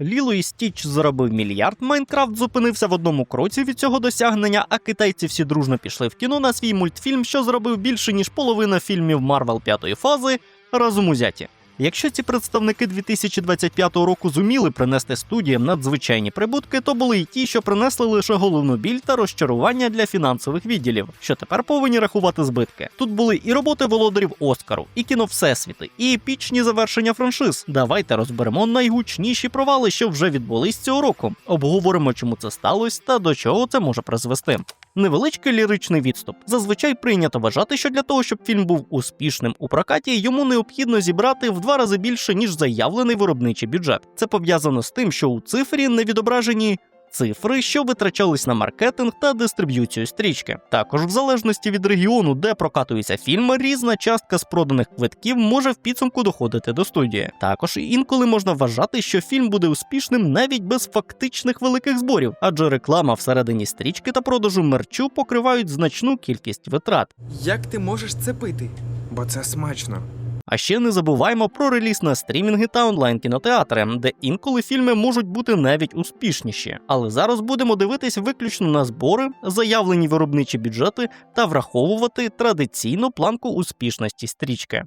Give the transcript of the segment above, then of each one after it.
Ліло і Стіч заробив мільярд, Майнкрафт зупинився в одному кроці від цього досягнення, а китайці всі дружно пішли в кіно на свій мультфільм, що зробив більше ніж половина фільмів Марвел п'ятої фази разом узяті. Якщо ці представники 2025 року зуміли принести студіям надзвичайні прибутки, то були й ті, що принесли лише головну біль та розчарування для фінансових відділів, що тепер повинні рахувати збитки. Тут були і роботи володарів Оскару, і кіно Всесвіти, і епічні завершення франшиз. Давайте розберемо найгучніші провали, що вже відбулись цього року. Обговоримо, чому це сталося та до чого це може призвести. Невеличкий ліричний відступ. Зазвичай прийнято вважати, що для того, щоб фільм був успішним у прокаті, йому необхідно зібрати в два рази більше, ніж заявлений виробничий бюджет. Це пов'язано з тим, що у цифрі не відображені. Цифри, що витрачались на маркетинг та дистриб'юцію стрічки. Також, в залежності від регіону, де прокатується фільм, різна частка з проданих квитків може в підсумку доходити до студії. Також інколи можна вважати, що фільм буде успішним навіть без фактичних великих зборів, адже реклама всередині стрічки та продажу мерчу покривають значну кількість витрат. Як ти можеш це пити? Бо це смачно. А ще не забуваємо про реліз на стрімінги та онлайн кінотеатри, де інколи фільми можуть бути навіть успішніші. Але зараз будемо дивитись виключно на збори, заявлені виробничі бюджети та враховувати традиційну планку успішності стрічки.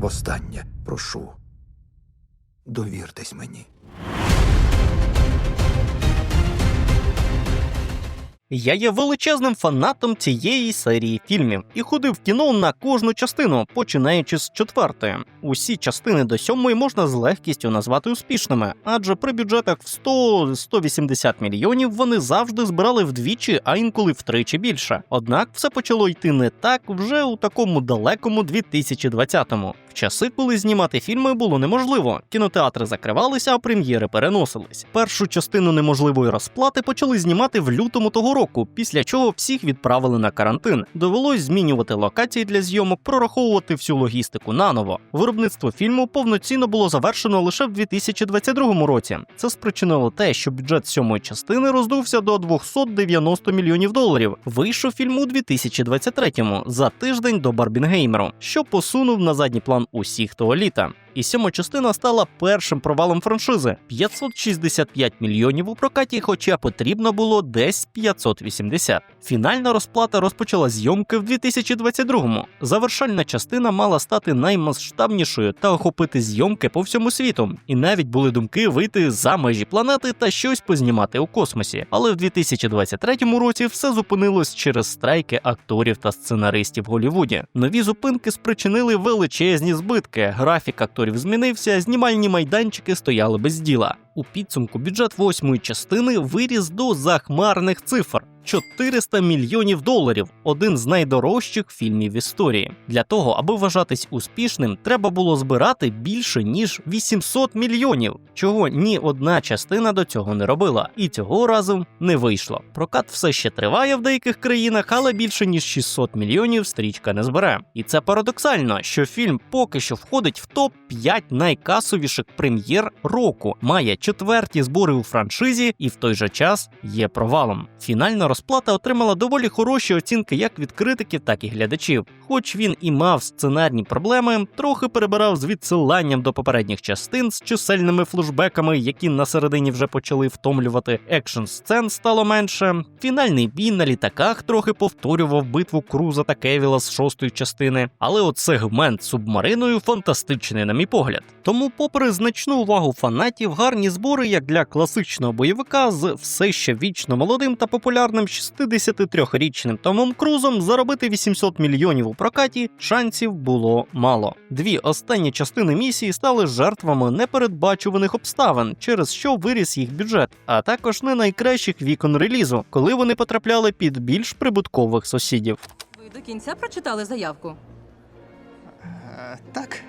Востаннє прошу. Довіртесь мені. Я є величезним фанатом цієї серії фільмів і ходив в кіно на кожну частину, починаючи з четвертої. Усі частини до сьомої можна з легкістю назвати успішними, адже при бюджетах в 100-180 мільйонів вони завжди збирали вдвічі, а інколи втричі більше. Однак все почало йти не так вже у такому далекому 2020-му. Часи, коли знімати фільми було неможливо. Кінотеатри закривалися, а прем'єри переносились. Першу частину неможливої розплати почали знімати в лютому того року, після чого всіх відправили на карантин. Довелось змінювати локації для зйомок, прораховувати всю логістику наново. Виробництво фільму повноцінно було завершено лише в 2022 році. Це спричинило те, що бюджет сьомої частини роздувся до 290 мільйонів доларів. Вийшов фільм у 2023-му, за тиждень до Барбінгеймеру, що посунув на задній план усіх того літа. І сьома частина стала першим провалом франшизи 565 мільйонів у прокаті, хоча потрібно було десь 580. Фінальна розплата розпочала зйомки в 2022-му. Завершальна частина мала стати наймасштабнішою та охопити зйомки по всьому світу. І навіть були думки вийти за межі планети та щось познімати у космосі. Але в 2023 році все зупинилось через страйки акторів та сценаристів в Голлівуді. Нові зупинки спричинили величезні збитки. Графік акторів змінився, знімальні майданчики стояли без діла. У підсумку бюджет восьмої частини виріс до захмарних цифр. 400 мільйонів доларів один з найдорожчих фільмів історії. Для того, аби вважатись успішним, треба було збирати більше ніж 800 мільйонів, чого ні одна частина до цього не робила, і цього разу не вийшло. Прокат все ще триває в деяких країнах, але більше ніж 600 мільйонів стрічка не збере. І це парадоксально, що фільм поки що входить в топ 5 найкасовіших прем'єр року, має четверті збори у франшизі і в той же час є провалом. Фінальна розплата отримала доволі хороші оцінки як від критиків, так і глядачів. Хоч він і мав сценарні проблеми, трохи перебирав з відсиланням до попередніх частин з чисельними флешбеками, які на середині вже почали втомлювати. Екшн сцен стало менше. Фінальний бій на літаках трохи повторював битву Круза та Кевіла з шостої частини. Але от сегмент субмариною фантастичний, на мій погляд. Тому, попри значну увагу фанатів, гарні збори як для класичного бойовика з все ще вічно молодим та популярним 63-річним Томом Крузом заробити 800 мільйонів у прокаті шансів було мало. Дві останні частини місії стали жертвами непередбачуваних обставин, через що виріс їх бюджет, а також не найкращих вікон релізу, коли вони потрапляли під більш прибуткових сусідів. Ви до кінця прочитали заявку? Е, Так.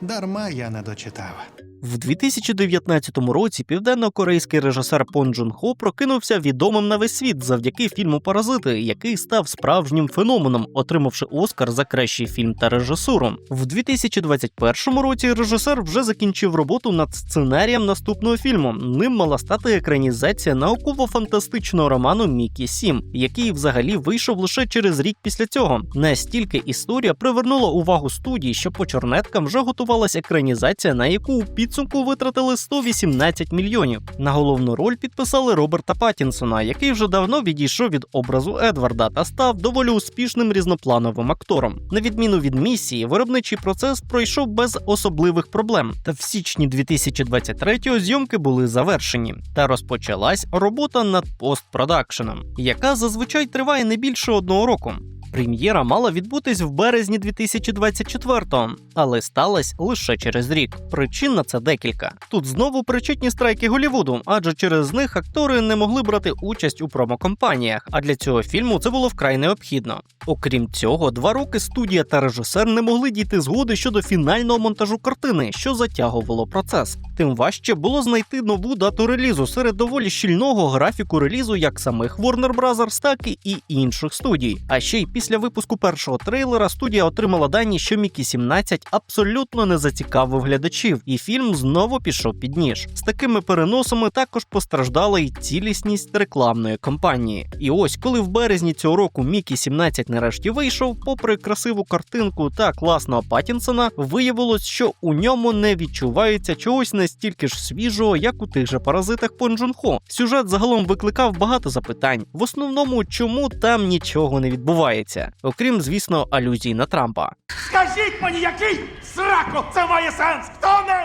Дарма я не дочитав. В 2019 році південно-корейський режисер Пон Джун Хо прокинувся відомим на весь світ завдяки фільму Паразити, який став справжнім феноменом, отримавши Оскар за кращий фільм та режисуру. В 2021 році режисер вже закінчив роботу над сценарієм наступного фільму. Ним мала стати екранізація науково-фантастичного роману Мікі Сім, який взагалі вийшов лише через рік після цього. Настільки історія привернула увагу студії, що по чорнеткам вже готувалася екранізація, на яку підсумку підсумку витратили 118 мільйонів. На головну роль підписали Роберта Паттінсона, який вже давно відійшов від образу Едварда та став доволі успішним різноплановим актором. На відміну від місії, виробничий процес пройшов без особливих проблем. Та в січні 2023-го зйомки були завершені, та розпочалась робота над постпродакшеном, яка зазвичай триває не більше одного року. Прем'єра мала відбутись в березні 2024-го, але сталася лише через рік. Причин на це декілька. Тут знову причетні страйки Голівуду, адже через них актори не могли брати участь у промокомпаніях, а для цього фільму це було вкрай необхідно. Окрім цього, два роки студія та режисер не могли дійти згоди щодо фінального монтажу картини, що затягувало процес. Тим важче було знайти нову дату релізу серед доволі щільного графіку релізу як самих Warner Bros., так і інших студій. А ще й після випуску першого трейлера студія отримала дані, що Мікі 17 абсолютно не зацікавив глядачів, і фільм знову пішов під ніж. З такими переносами також постраждала й цілісність рекламної кампанії. І ось, коли в березні цього року Мікі 17 нарешті вийшов, попри красиву картинку та класного Паттінсона, виявилось, що у ньому не відчувається чогось настільки ж свіжого, як у тих же паразитах Пон Хо. Сюжет загалом викликав багато запитань. В основному, чому там нічого не відбувається, окрім, звісно, алюзій на Трампа. Скажіть мені, який сраку це має сенс? Хто-небудь!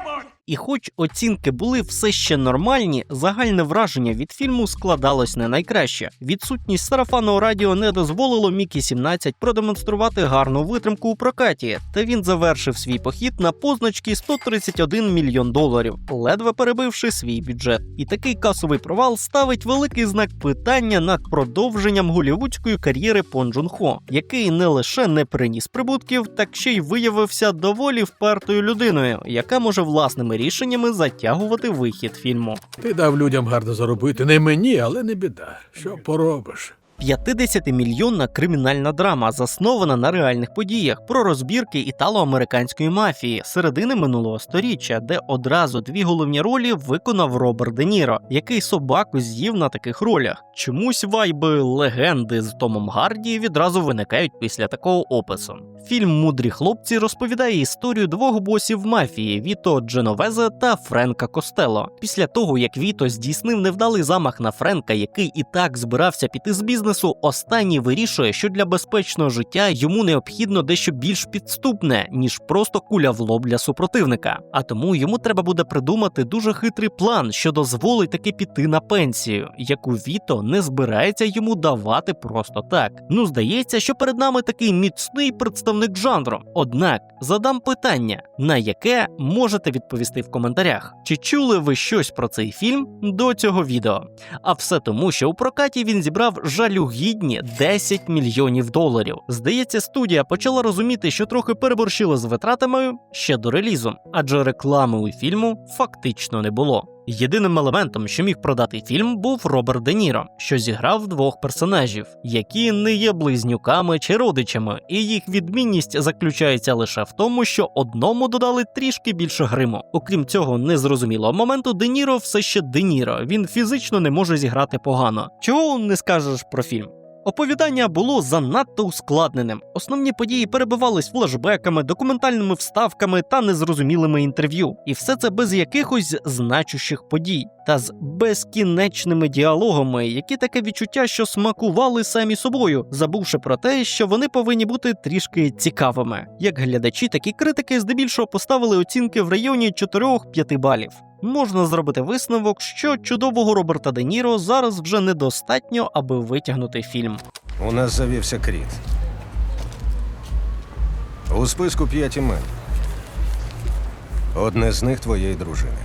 І хоч оцінки були все ще нормальні, загальне враження від фільму складалось не найкраще. Відсутність сарафанного радіо не дозволило Мікі 17 продемонструвати гарну витримку у прокаті, та він завершив свій похід на позначки 131 мільйон доларів, ледве перебивши свій бюджет. І такий касовий провал ставить великий знак питання над продовженням голівудської кар'єри Пон Джун Хо, який не лише не приніс прибутків, так ще й виявився доволі впертою людиною, яка може власними рішеннями затягувати вихід фільму. Ти дав людям гарно заробити. Не мені, але не біда. Що поробиш? 50-мільйонна кримінальна драма, заснована на реальних подіях про розбірки італо-американської мафії середини минулого сторіччя, де одразу дві головні ролі виконав Роберт Де Ніро, який собаку з'їв на таких ролях. Чомусь вайби легенди з Томом Гарді відразу виникають після такого опису. Фільм Мудрі хлопці розповідає історію двох босів мафії Віто Дженовезе та Френка Костело. Після того, як Віто здійснив невдалий замах на Френка, який і так збирався піти з бізнесу, останній вирішує, що для безпечного життя йому необхідно дещо більш підступне, ніж просто куля в лоб для супротивника. А тому йому треба буде придумати дуже хитрий план, що дозволить таки піти на пенсію, яку Віто не збирається йому давати просто так. Ну здається, що перед нами такий міцний представник жанру. Однак задам питання, на яке можете відповісти в коментарях. Чи чули ви щось про цей фільм до цього відео? А все тому, що у прокаті він зібрав жалюгідні 10 мільйонів доларів. Здається, студія почала розуміти, що трохи переборщила з витратами ще до релізу, адже реклами у фільму фактично не було. Єдиним елементом, що міг продати фільм, був Роберт Де Ніро, що зіграв двох персонажів, які не є близнюками чи родичами, і їх відмінність заключається лише в тому, що одному додали трішки більше гриму. Окрім цього, незрозумілого моменту Де Ніро все ще Де Ніро. Він фізично не може зіграти погано. Чого не скажеш про фільм? Оповідання було занадто ускладненим. Основні події перебивались флешбеками, документальними вставками та незрозумілими інтерв'ю. І все це без якихось значущих подій та з безкінечними діалогами, які таке відчуття, що смакували самі собою, забувши про те, що вони повинні бути трішки цікавими. Як глядачі, такі критики здебільшого поставили оцінки в районі 4-5 балів. Можна зробити висновок, що чудового Роберта Де Ніро зараз вже недостатньо, аби витягнути фільм. У нас завівся кріт. У списку п'ять імен. Одне з них твоєї дружини.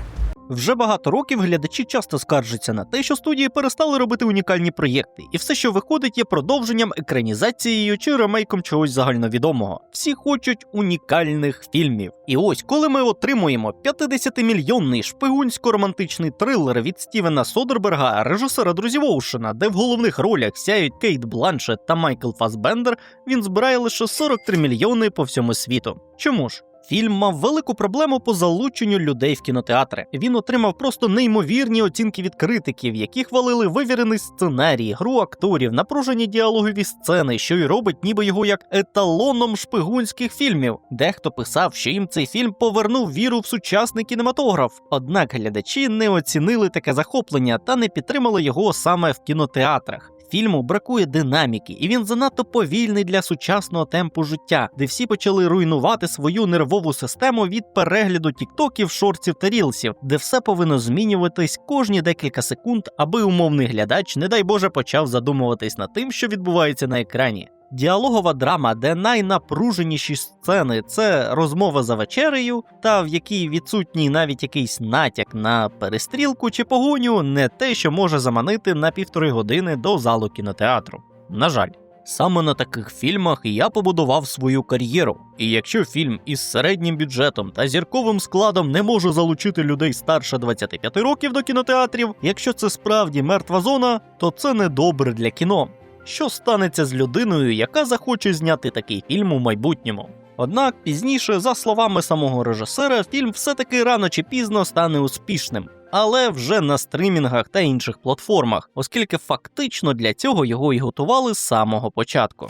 Вже багато років глядачі часто скаржаться на те, що студії перестали робити унікальні проєкти, і все, що виходить, є продовженням, екранізацією чи ремейком чогось загальновідомого. Всі хочуть унікальних фільмів. І ось, коли ми отримуємо 50-мільйонний шпигунсько-романтичний трилер від Стівена Содерберга, режисера друзів Оушена, де в головних ролях сяють Кейт Бланшет та Майкл Фасбендер, він збирає лише 43 мільйони по всьому світу. Чому ж? Фільм мав велику проблему по залученню людей в кінотеатри. Він отримав просто неймовірні оцінки від критиків, які хвалили вивірений сценарій, гру акторів, напружені діалогові сцени, що й робить ніби його як еталоном шпигунських фільмів. Дехто писав, що їм цей фільм повернув віру в сучасний кінематограф. Однак глядачі не оцінили таке захоплення та не підтримали його саме в кінотеатрах. Фільму бракує динаміки, і він занадто повільний для сучасного темпу життя, де всі почали руйнувати свою нервову систему від перегляду тіктоків, шорців та рілсів, де все повинно змінюватись кожні декілька секунд, аби умовний глядач, не дай Боже, почав задумуватись над тим, що відбувається на екрані. Діалогова драма, де найнапруженіші сцени це розмова за вечерею, та в якій відсутній навіть якийсь натяк на перестрілку чи погоню, не те, що може заманити на півтори години до залу кінотеатру. На жаль. Саме на таких фільмах я побудував свою кар'єру. І якщо фільм із середнім бюджетом та зірковим складом не може залучити людей старше 25 років до кінотеатрів, якщо це справді мертва зона, то це не добре для кіно. Що станеться з людиною, яка захоче зняти такий фільм у майбутньому? Однак пізніше, за словами самого режисера, фільм все-таки рано чи пізно стане успішним, але вже на стримінгах та інших платформах, оскільки фактично для цього його і готували з самого початку.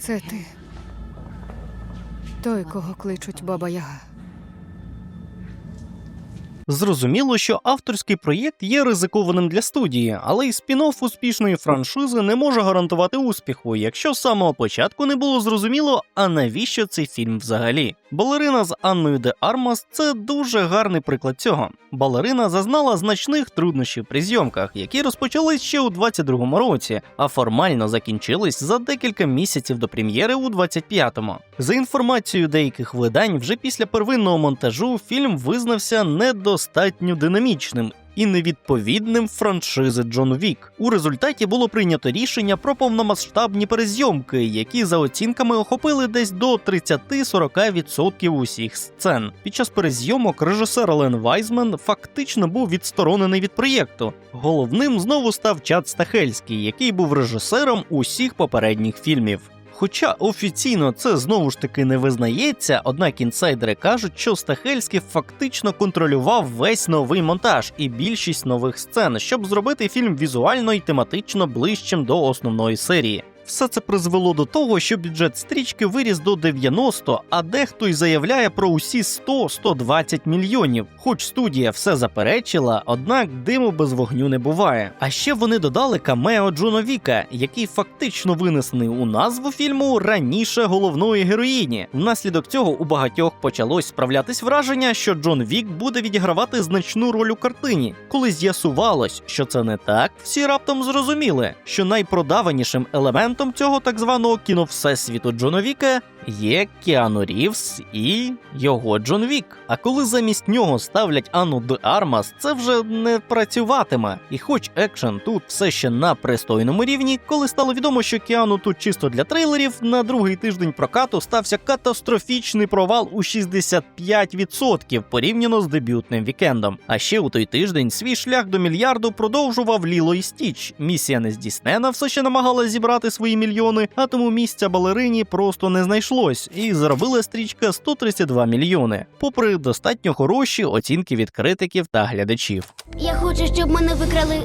Це ти. Той, кого кличуть Баба Яга. Зрозуміло, що авторський проєкт є ризикованим для студії, але й спін-офф успішної франшизи не може гарантувати успіху, якщо з самого початку не було зрозуміло, а навіщо цей фільм взагалі. Балерина з Анною де Армас це дуже гарний приклад цього. Балерина зазнала значних труднощів при зйомках, які розпочались ще у 22-му році, а формально закінчились за декілька місяців до прем'єри у 25-му. За інформацією деяких видань, вже після первинного монтажу фільм визнався недостатньо динамічним. І невідповідним франшизи Джон Вік. У результаті було прийнято рішення про повномасштабні перезйомки, які за оцінками охопили десь до 30-40% усіх сцен. Під час перезйомок режисер Лен Вайзмен фактично був відсторонений від проєкту. Головним знову став Чад Стахельський, який був режисером усіх попередніх фільмів. Хоча офіційно це знову ж таки не визнається, однак інсайдери кажуть, що Стахельський фактично контролював весь новий монтаж і більшість нових сцен, щоб зробити фільм візуально і тематично ближчим до основної серії. Все це призвело до того, що бюджет стрічки виріс до 90, а дехто й заявляє про усі 100-120 мільйонів. Хоч студія все заперечила, однак диму без вогню не буває. А ще вони додали камео Джона Віка, який фактично винесений у назву фільму раніше головної героїні. Внаслідок цього у багатьох почалось справлятись враження, що Джон Вік буде відігравати значну роль у картині. Коли з'ясувалось, що це не так, всі раптом зрозуміли, що найпродаванішим елементом цього так званого кіно всесвіту Джона Віка є Кіану Рівс і його Джон Вік. А коли замість нього ставлять Анну де Армас, це вже не працюватиме. І хоч екшен тут все ще на пристойному рівні, коли стало відомо, що Кіану тут чисто для трейлерів, на другий тиждень прокату стався катастрофічний провал у 65% порівняно з дебютним вікендом. А ще у той тиждень свій шлях до мільярду продовжував Ліло і Стіч. Місія не здійснена все ще намагалась зібрати свої мільйони, а тому місця балерині просто не знайшлось, і заробила стрічка 132 мільйони, попри достатньо хороші оцінки від критиків та глядачів. Я хочу, щоб мене викрали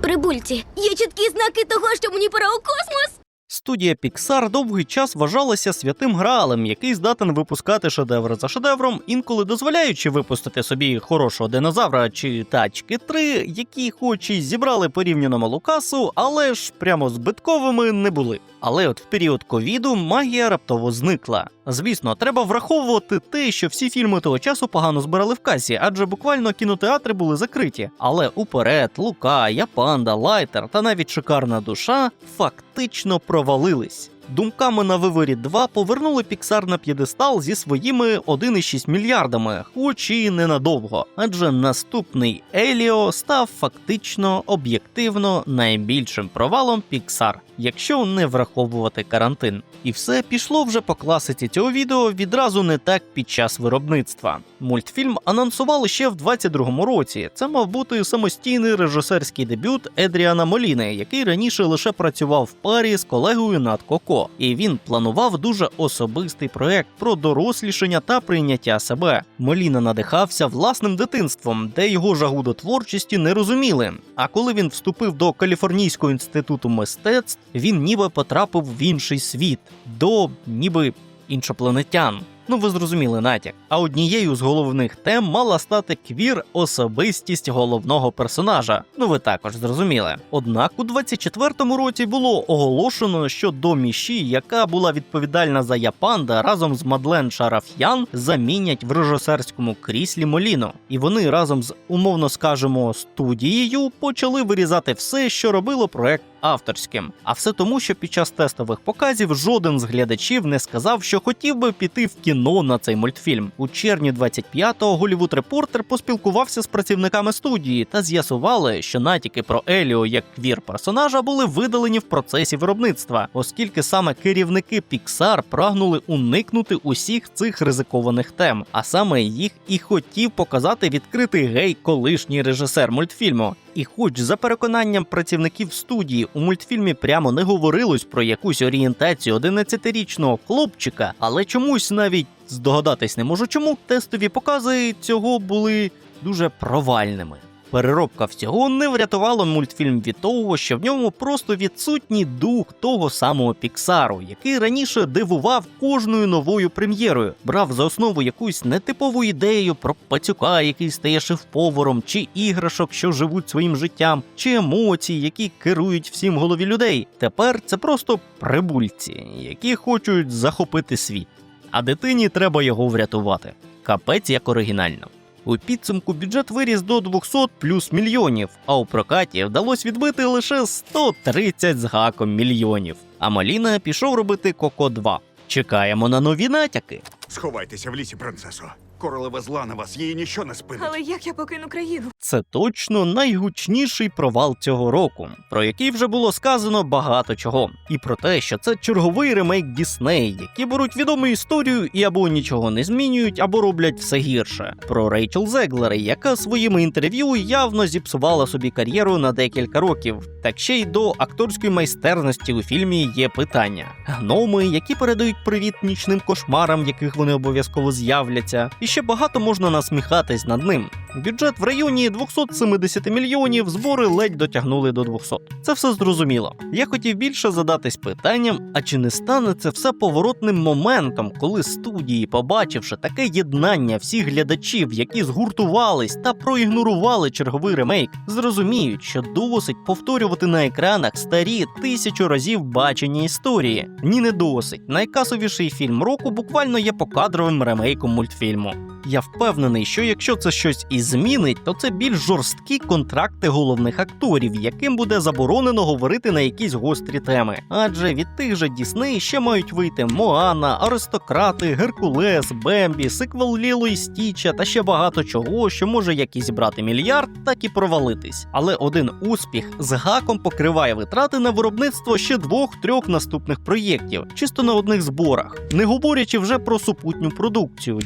прибульці. Є чіткі знаки того, що мені пора у космос. Студія Pixar довгий час вважалася святим граалем, який здатен випускати шедеври за шедевром, інколи дозволяючи випустити собі хорошого динозавра чи тачки 3, які хоч і зібрали порівняно малу касу, але ж прямо збитковими не були. Але от в період ковіду магія раптово зникла. Звісно, треба враховувати те, що всі фільми того часу погано збирали в касі, адже буквально кінотеатри були закриті. Але уперед, Лука, Япанда, Лайтер та навіть шикарна душа фактично провалились. Думками на виворі 2 повернули Pixar на п'єдестал зі своїми 1,6 мільярдами, хоч і ненадовго. Адже наступний Еліо став фактично об'єктивно найбільшим провалом Pixar. Якщо не враховувати карантин. І все пішло вже по класиці цього відео відразу не так під час виробництва. Мультфільм анонсували ще в 22-му році. Це мав бути самостійний режисерський дебют Едріана Моліни, який раніше лише працював в парі з колегою над Коко. І він планував дуже особистий проект про дорослішання та прийняття себе. Моліна надихався власним дитинством, де його жагу до творчості не розуміли. А коли він вступив до Каліфорнійського інституту мистецтв, він ніби потрапив в інший світ, до ніби іншопланетян. Ну, ви зрозуміли натяк. А однією з головних тем мала стати квір особистість головного персонажа. Ну ви також зрозуміли. Однак у 24-му році було оголошено, що до Міші, яка була відповідальна за Япанда, разом з Мадлен Шараф'ян замінять в режисерському кріслі Моліно. І вони разом з умовно скажемо студією почали вирізати все, що робило проект авторським. А все тому, що під час тестових показів жоден з глядачів не сказав, що хотів би піти в кіно на цей мультфільм. У червні 25-го Голівуд Репортер поспілкувався з працівниками студії та з'ясували, що натяки про Еліо як квір персонажа були видалені в процесі виробництва, оскільки саме керівники Pixar прагнули уникнути усіх цих ризикованих тем, а саме їх і хотів показати відкритий гей колишній режисер мультфільму. І хоч за переконанням працівників студії у мультфільмі прямо не говорилось про якусь орієнтацію 11-річного хлопчика, але чомусь навіть здогадатись не можу, чому тестові покази цього були дуже провальними. Переробка всього не врятувала мультфільм від того, що в ньому просто відсутній дух того самого Піксару, який раніше дивував кожною новою прем'єрою, брав за основу якусь нетипову ідею про пацюка, який стає шеф-поваром, чи іграшок, що живуть своїм життям, чи емоцій, які керують всім голові людей. Тепер це просто прибульці, які хочуть захопити світ. А дитині треба його врятувати. Капець як оригінально. У підсумку бюджет виріс до 200 плюс мільйонів, а у прокаті вдалося відбити лише 130 з гаком мільйонів. А Маліна пішов робити Коко 2. Чекаємо на нові натяки. Сховайтеся в лісі, принцесо. Королева зла на вас, її ніщо не спинить. Але як я покину країну? Це точно найгучніший провал цього року, про який вже було сказано багато чого, і про те, що це черговий ремейк Дісней, які беруть відому історію і або нічого не змінюють, або роблять все гірше. Про Рейчел Зеглер, яка своїми інтерв'ю явно зіпсувала собі кар'єру на декілька років. Так ще й до акторської майстерності у фільмі є питання: гноми, які передають привіт нічним кошмарам, в яких вони обов'язково з'являться, і ще багато можна насміхатись над ним. Бюджет в районі 270 мільйонів, збори ледь дотягнули до 200. Це все зрозуміло. Я хотів більше задатись питанням: а чи не стане це все поворотним моментом, коли студії, побачивши таке єднання всіх глядачів, які згуртувались та проігнорували черговий ремейк, зрозуміють, що досить повторювати на екранах старі тисячу разів бачені історії. Ні, не досить. Найкасовіший фільм року буквально є покадровим ремейком мультфільму. Я впевнений, що якщо це щось і змінить, то це більш жорсткі контракти головних акторів, яким буде заборонено говорити на якісь гострі теми. Адже від тих же Дісней ще мають вийти Моана, Аристократи, Геркулес, Бембі, сиквел Ліло і Стіча та ще багато чого, що може як і зібрати мільярд, так і провалитись. Але один успіх з гаком покриває витрати на виробництво ще двох-трьох наступних проєктів, чисто на одних зборах, не говорячи вже про супутню продукцію,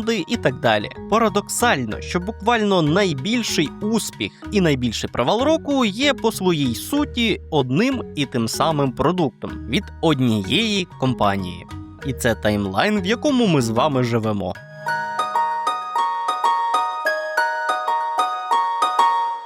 Діснейленди і так далі. Парадоксально, що буквально найбільший успіх і найбільший провал року є по своїй суті одним і тим самим продуктом від однієї компанії. І це таймлайн, в якому ми з вами живемо.